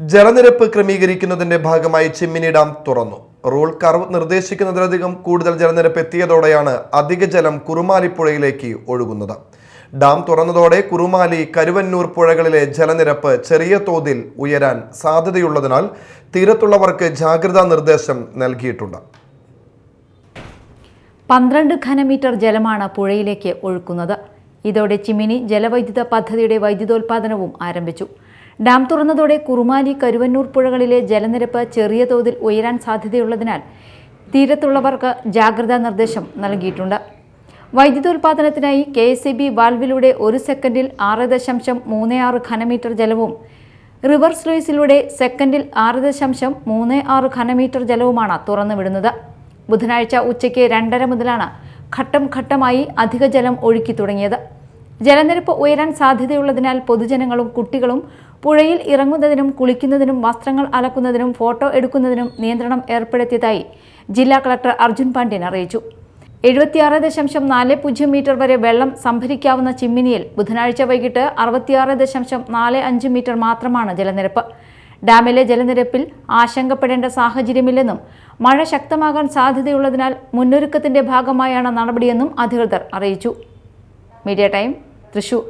ജലനിരപ്പ് ക്രമീകരിക്കുന്നതിന്റെ ഭാഗമായി ചിമ്മിനി ഡാം തുറന്നു. റൂൾ കർവ് നിർദ്ദേശിക്കുന്നതിലധികം കൂടുതൽ ജലനിരപ്പ് എത്തിയതോടെയാണ് അധിക ജലം കുറുമാലിപ്പുഴയിലേക്ക് ഒഴുകുന്നത്. ഡാം തുറന്നതോടെ കുറുമാലി കരുവന്നൂർ പുഴകളിലെ ജലനിരപ്പ് ചെറിയ തോതിൽ ഉയരാൻ സാധ്യതയുള്ളതിനാൽ തീരത്തുള്ളവർക്ക് ജാഗ്രതാ നിർദ്ദേശം നൽകിയിട്ടുണ്ട്. പന്ത്രണ്ട് ഘനമീറ്റർ ജലമാണ് പുഴയിലേക്ക് ഒഴുക്കുന്നത്. ഇതോടെ ചിമ്മിനി ജലവൈദ്യുത പദ്ധതിയുടെ വൈദ്യുതോൽപാദനവും ആരംഭിച്ചു. ഡാം തുറന്നതോടെ കുറുമാലി കരുവന്നൂർ പുഴകളിലെ ജലനിരപ്പ് ചെറിയ തോതിൽ ഉയരാൻ സാധ്യതയുള്ളതിനാൽ തീരത്തുള്ളവർക്ക് ജാഗ്രതാ നിർദ്ദേശം നൽകിയിട്ടുണ്ട്. വൈദ്യുതോൽപാദനത്തിനായി കെ എസ് ബി വാൽവിലൂടെ ഒരു സെക്കൻഡിൽ ആറ് ദശാംശം മൂന്ന് ആറ് ഘനമീറ്റർ ജലവും റിവർ സ്ലൂയിസിലൂടെ സെക്കൻഡിൽ ആറ് ദശാംശം മൂന്ന് ആറ് ഘനമീറ്റർ ജലവുമാണ് തുറന്നുവിടുന്നത്. ബുധനാഴ്ച ഉച്ചയ്ക്ക് രണ്ടര മുതലാണ് ഘട്ടം ഘട്ടമായി അധിക ജലം ഒഴുക്കി തുടങ്ങിയത്. ജലനിരപ്പ് ഉയരാൻ സാധ്യതയുള്ളതിനാൽ പൊതുജനങ്ങളും കുട്ടികളും പുഴയിൽ ഇറങ്ങുന്നതിനും കുളിക്കുന്നതിനും വസ്ത്രങ്ങൾ അലക്കുന്നതിനും ഫോട്ടോ എടുക്കുന്നതിനും നിയന്ത്രണം ഏർപ്പെടുത്തിയതായി ജില്ലാ കളക്ടർ അർജുൻ പാണ്ഡ്യൻ അറിയിച്ചു. എഴുപത്തിയാറ് ദശാംശം നാല് പൂജ്യം മീറ്റർ വരെ വെള്ളം സംഭരിക്കാവുന്ന ചിമ്മിനിയിൽ ബുധനാഴ്ച വൈകിട്ട് അറുപത്തിയാറ് ദശാംശം നാല് അഞ്ച് മീറ്റർ മാത്രമാണ് ജലനിരപ്പ്. ഡാമിലെ ജലനിരപ്പിൽ ആശങ്കപ്പെടേണ്ട സാഹചര്യമില്ലെന്നും മഴ ശക്തമാകാൻ സാധ്യതയുള്ളതിനാൽ മുന്നൊരുക്കത്തിന്റെ ഭാഗമായാണ് നടപടിയെന്നും അധികൃതർ അറിയിച്ചു. Media time Thrissur